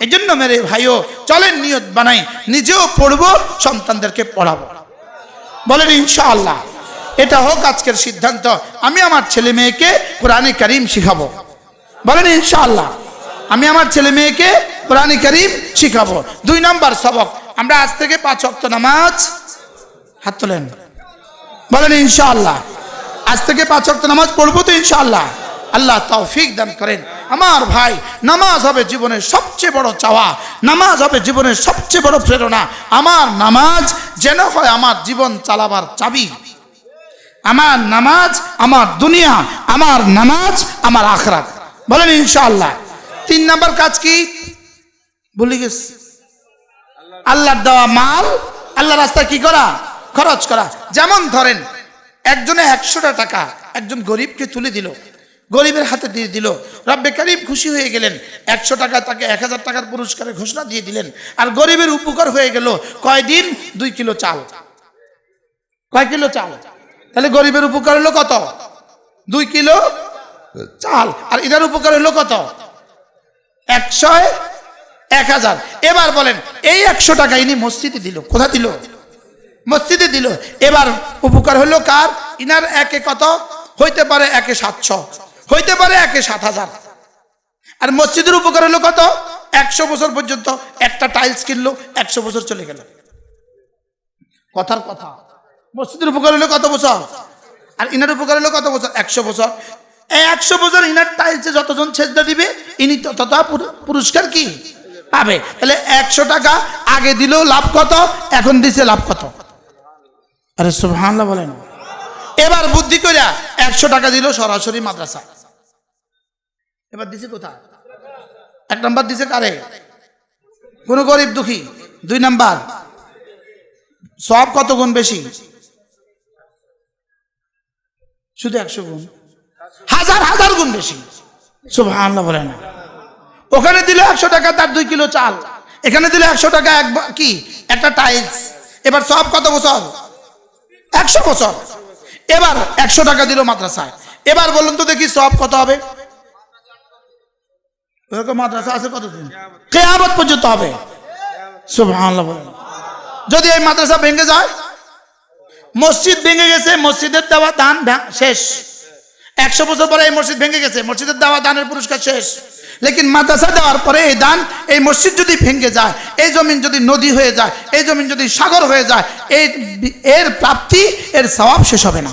এই জন্য মেরে ভাইও, চলেন নিয়ত বানাই, নিজেও পড়ব, সন্তানদেরকে পড়াবো। বলেন, ইনশাআল্লাহ। এটা হোক আজকের সিদ্ধান্ত, আমি আমার ছেলে মেয়েকে কোরআনে করিম শিখাবো। বলেন, ইনশাআল্লাহ। আমি আমার ছেলে মেয়েকে কোরআনে করিম শিখাবো। দুই নম্বর সবক, আমরা আজ থেকে পাঁচ অক্ত নামাজ হাত তোলেন। বলেন, ইনশাআল্লাহ। আজ থেকে পাঁচ অক্ত নামাজ পড়ব তো, ইনশাআল্লাহ। আল্লাহ তৌফিক দান করেন। আমার ভাই, নামাজ হবে জীবনের সবচেয়ে বড় চাওয়া, নামাজ হবে জীবনের সবচেয়ে বড় প্রেরণা। আমার নামাজ যেন হয় আমার জীবন চালাবার চাবি। আমার নামাজ আমার দুনিয়া, আমার নামাজ আমার আখরাত। বলেন ইনশাআল্লাহ। তিন নাম্বার কাজ কি? ভুলে গেছি। আল্লাহর দেওয়া মাল আল্লাহ রাস্তায় কি করা? খরচ করা। যেমন ধরেন, একজনে একশোটা টাকা, একজন গরিবকে তুলে দিল। গরিবের হাতে দিয়ে দিল। রব্বে করিম খুশি হয়ে গেলেন। একশো টাকা তাকে এক হাজার টাকার পুরস্কারের ঘোষণা দিয়ে দিলেন। আর গরিবের উপকার হয়ে গেল কয়দিন? দুই কিলো চাল। কয় কিলো চাল? তাহলে গরিবের উপকার হলো কত? দুই কিলো চাল। আর এটার উপকার হলো কত? একশো এক হাজার। এবার বলেন, এই একশো টাকা ইনি মসজিদে দিল। কোথা দিল? মসজিদে দিল। এবার উপকার হলো কার? ইনার একে কত? হইতে পারে একে সাতশো। হইতে পারে একে সাত হাজার। আর মসজিদের উপকার হলো কত? একশো বছর পর্যন্ত একটা টাইলস কিনলো, একশো বছর চলে গেল। কথার কথা। মসজিদের উপকার হলো কত বছর? আর ইনার উপকার হলো কত বছর? একশো বছর। একশো বছর ইনার টাইলসে যতজন ছেজদা দিবে, ইনি ততটা পুরস্কার কি? পাবে। তাহলে একশো টাকা আগে দিলেও লাভ কত? এখন দিছে লাভ কত? আরে সুবহানাল্লাহ বলেন। এবার বুদ্ধি করিয়া একশো টাকা দিল সরাসরি মাদ্রাসা এবার দিছে কোথায়? এক নাম্বার দিছে কারে? কোন গরিব দুঃখী? দুই নাম্বার। সব কত গুণ বেশি? শুধু একশো গুণ। হাজার হাজার গুণ বেশি। সুবহানাল্লাহ বলেন। ওখানে দিলে একশো টাকা, তার দুই কিলো চাল। এখানে দিলে একশো টাকা, এক কি? একটা টাইলস। এবার সব কত বছর? একশো বছর। এবার একশো টাকা দিল মাদ্রাসায়। এবার বলুন তো দেখি সব কত হবে? মাদ্রাসা আছে কতদিন? কেয়ামত। পর্যন্ত হবে। যদি এই মাদ্রাসা ভেঙে যায় মসজিদ ভেঙে গেছে মসজিদের দেওয়া দান শেষ। একশো বছর পরে এই মসজিদ ভেঙে গেছে মসজিদের দেওয়া দানের পুরস্কার শেষ। লেকিন মাদ্রাসা দেওয়ার পরে এই দান এই মসজিদ যদি ভেঙে যায় এই জমিন যদি নদী হয়ে যায় এই জমিন যদি সাগর হয়ে যায় এই এর প্রাপ্তি এর স্বভাব শেষ হবে না।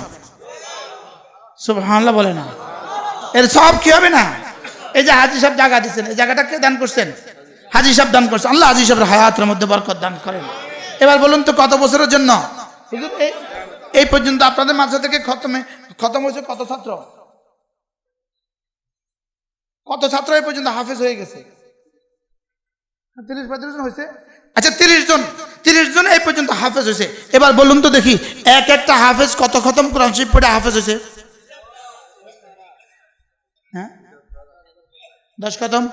সুবহানাল্লাহ বলে না। এর স্বভাব কি হবে না? এই যে হাজি সাহেব জায়গা দিচ্ছেন এই জায়গাটা কে দান করছেন? হাজি সাহেব দান করছেন। আল্লাহ হাজি সাহেবের হায়াতের মধ্যে বরকত দান করেন। এবার বলুন তো কত বছরের জন্য? এই পর্যন্ত আপনাদের মাঝে থেকে খতমে, খতম হয়েছে কত ছাত্র? কত ছাত্র এই পর্যন্ত হাফেজ হয়ে গেছে? তিরিশ পঁয়ত্রিশ জন হয়েছে? আচ্ছা তিরিশ জন তিরিশ জন এই পর্যন্ত হাফেজ হয়েছে। এবার বলুন তো দেখি, এক একটা হাফেজ কত খতম? কোরআন শরীফ পড়ে হাফেজ হয়েছে? দশ খতম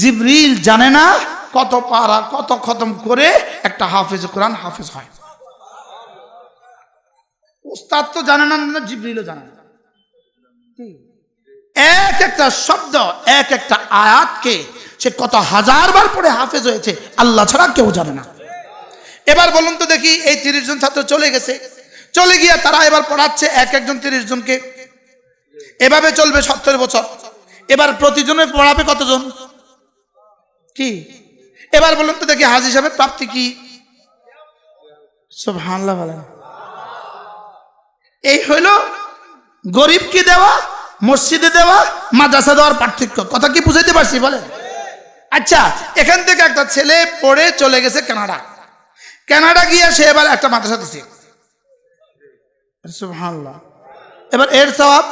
জিবরিল জানে না কত পারা, কত খতম করে একটা হাফেজ কোরআন হাফেজ হয়। উস্তাদ তো জানে না না, জিবরিলও জানে না। এক একটা শব্দ, এক একটা আয়াতকে সে কত হাজার বার পরে হাফেজ হয়েছে, আল্লাহ ছাড়া কেউ জানে না। এবার বলুন তো দেখি, এই তিরিশ জন ছাত্র চলে গেছে। চলে গিয়ে তারা এবার পড়াচ্ছে এক একজন তিরিশ জনকে। এভাবে চলবে সত্তর বছর। এবার প্রতিজনে পড়াবে কতজন? কি? এবার বলুন তো দেখি হাজি সাহেবের প্রাপ্তি কি? সব হানলা বলেন। এই হইল গরিবকে দেওয়া, মসজিদে দেওয়া, মাদ্রাসা দেওয়ার পার্থক্য। কথা কি বুঝাইতে পারছি? বলে আচ্ছা এখান থেকে একটা ছেলে পড়ে চলে গেছে কানাডা। কানাডা গিয়ে সে এবার একটা মাদ্রাসা দিছে। এবার এর সওয়াব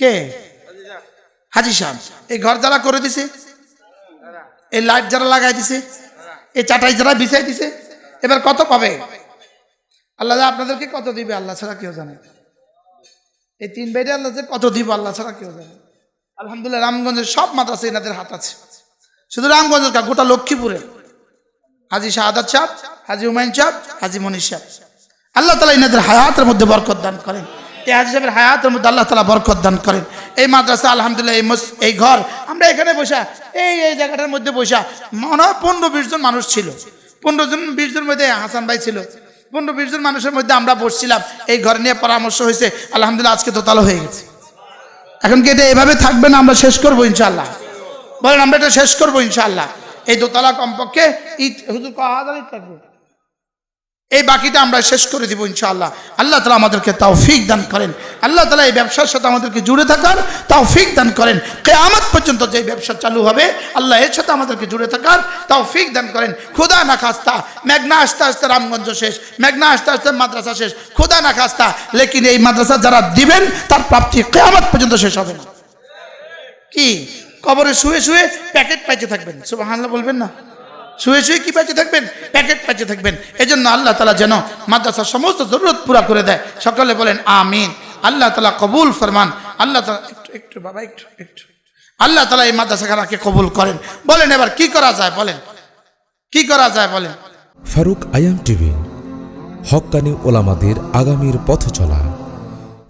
কে? হাজি সাহেব, এই ঘর যারা করে দিছে? এই লাইট যারা লাগাই দিছে? এই চাটাই যারা বিছাই দিছে? এবার কত পাবে? আল্লাহ আপনাদেরকে কত দিবে? আল্লাহ ছাড়া কেউ জানে। এই তিন বেডে আল্লাহ যে কত দিব, আল্লাহ ছাড়া কেউ জানে। আলহামদুলিল্লাহ, রামগঞ্জের সব মাদ্রাসা এনাদের হাত আছে। শুধু রামগঞ্জের কা গোটা লক্ষ্মীপুরের। হাজি শাহাদাত সাহ হাজি হুমায়ুন সাহ হাজি মনির সাহ আল্লাহ তালা এনাদের হায়াতের মধ্যে বরকত দান করেন। সাহেবের হায়াতের মধ্যে আল্লাহ তালা বরকত দান করেন। এই মাদ্রাসা, আলহামদুলিল্লাহ, এই এই ঘর, আমরা এখানে বসা, এই এই জায়গাটার মধ্যে বসা, মনে হয় পনেরো বিশ জন মানুষ ছিল। পনেরো জন, বিশ জন মধ্যে হাসান ভাই ছিল। পনেরো বিশ জন মানুষের মধ্যে আমরা বসছিলাম। এই ঘর নিয়ে পরামর্শ হয়েছে। আলহামদুলিল্লাহ, আজকে দোতলা হয়ে গেছে। এখন কি এটা এভাবে থাকবে না আমরা শেষ করব ইনশাল্লাহ বলেন, আমরা এটা শেষ করব ইনশাল্লাহ এই দোতলা কমপক্ষে ঈদ, হুজুর ক ইট থাকবে এই বাকিটা আমরা শেষ করে দিব ইনশাআল্লাহ। আল্লাহ তালা আমাদেরকে তাও ফিক দান করেন। আল্লাহ তালা এই ব্যবসার সাথে আমাদেরকে জুড়ে থাকার তাও ফিক দান করেন। কেয়ামত পর্যন্ত যে ব্যবসা চালু হবে, আল্লাহ এর সাথে আমাদেরকে জুড়ে থাকার তাও ফিক দান করেন। খুদা না খাস্তা, মেঘনা আস্তে আস্তে রামগঞ্জ শেষ, মেঘনা আস্তে আস্তে মাদ্রাসা শেষ। খুদা না খাস্তা, লেকিন এই মাদ্রাসা যারা দিবেন, তার প্রাপ্তি কেয়ামত পর্যন্ত শেষ হবে না। কি? কবরে শুয়ে শুয়ে প্যাকেট পাইতে থাকবেন। সুবহানাল্লাহ বলবেন না? শুয়ে শুয়ে কি পাইতে থাকবেন? প্যাকেট পাইতে থাকবেন। এই জন্য আল্লাহ তালা যেন মাদ্রাসার সমস্ত জরুরত পুরা করে দেয়। সকলে বলেন, আমিন। আল্লাহ তালা কবুল ফরমান। আল্লাহ তালা একটু একটু বাবা, একটু একটু। আল্লাহ তালা এই মাদ্রাসাখানাকে কবুল করেন। বলেন এবার, কি করা যায়? বলেন। কি করা যায়? বলেন। ফারুক আয়াম টিভি, হক্কানি ওলামাদের আগামীর পথ চলা